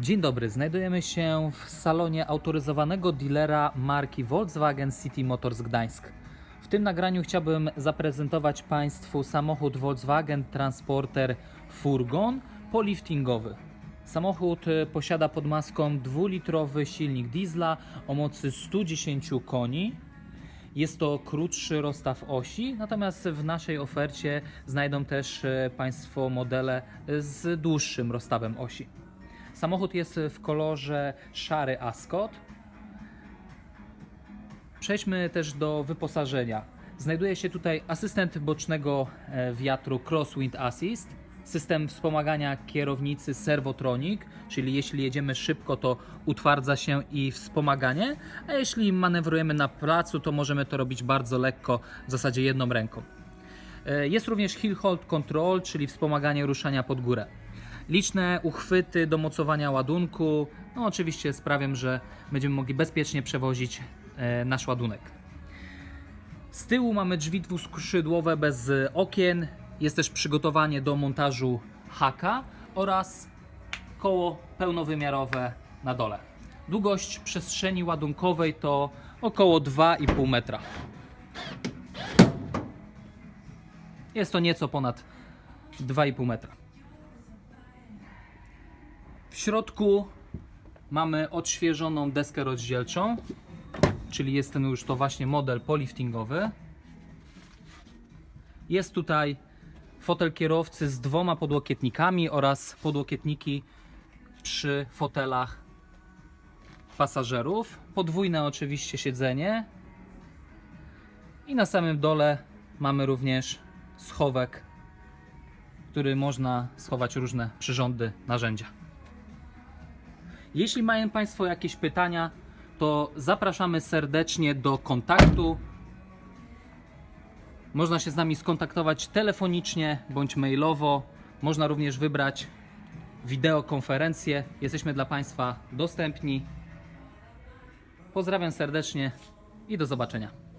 Dzień dobry, znajdujemy się w salonie autoryzowanego dealera marki Volkswagen City Motors Gdańsk. W tym nagraniu chciałbym zaprezentować Państwu samochód Volkswagen Transporter Furgon poliftingowy. Samochód e, posiada pod maską dwulitrowy silnik diesla o mocy 110 koni. Jest to krótszy rozstaw osi, natomiast w naszej ofercie znajdą też e, Państwo modele z dłuższym rozstawem osi. Samochód jest w kolorze szary Ascot. Przejdźmy też do wyposażenia. Znajduje się tutaj asystent bocznego e, wiatru Crosswind Assist, system wspomagania kierownicy Servotronic, czyli jeśli jedziemy szybko, to utwardza się i wspomaganie, a jeśli manewrujemy na placu, to możemy to robić bardzo lekko, w zasadzie jedną ręką. E, Jest również Hill Hold Control, czyli wspomaganie ruszania pod górę. Liczne uchwyty do mocowania ładunku, no oczywiście sprawią, że będziemy mogli bezpiecznie przewozić e, nasz ładunek. Z tyłu mamy drzwi dwuskrzydłowe bez okien. Jest też przygotowanie do montażu haka oraz koło pełnowymiarowe na dole. Długość przestrzeni ładunkowej to około 2,5 metra. Jest to nieco ponad 2,5 metra. W środku mamy odświeżoną deskę rozdzielczą, czyli jest ten już to właśnie model poliftingowy. Jest tutaj fotel kierowcy z dwoma podłokietnikami oraz podłokietniki przy fotelach pasażerów. Podwójne oczywiście siedzenie. I na samym dole mamy również schowek, który można schować różne przyrządy, narzędzia. Jeśli mają Państwo jakieś pytania, to zapraszamy serdecznie do kontaktu. Można się z nami skontaktować telefonicznie bądź mailowo. Można również wybrać wideokonferencję. Jesteśmy dla Państwa dostępni. Pozdrawiam serdecznie i do zobaczenia.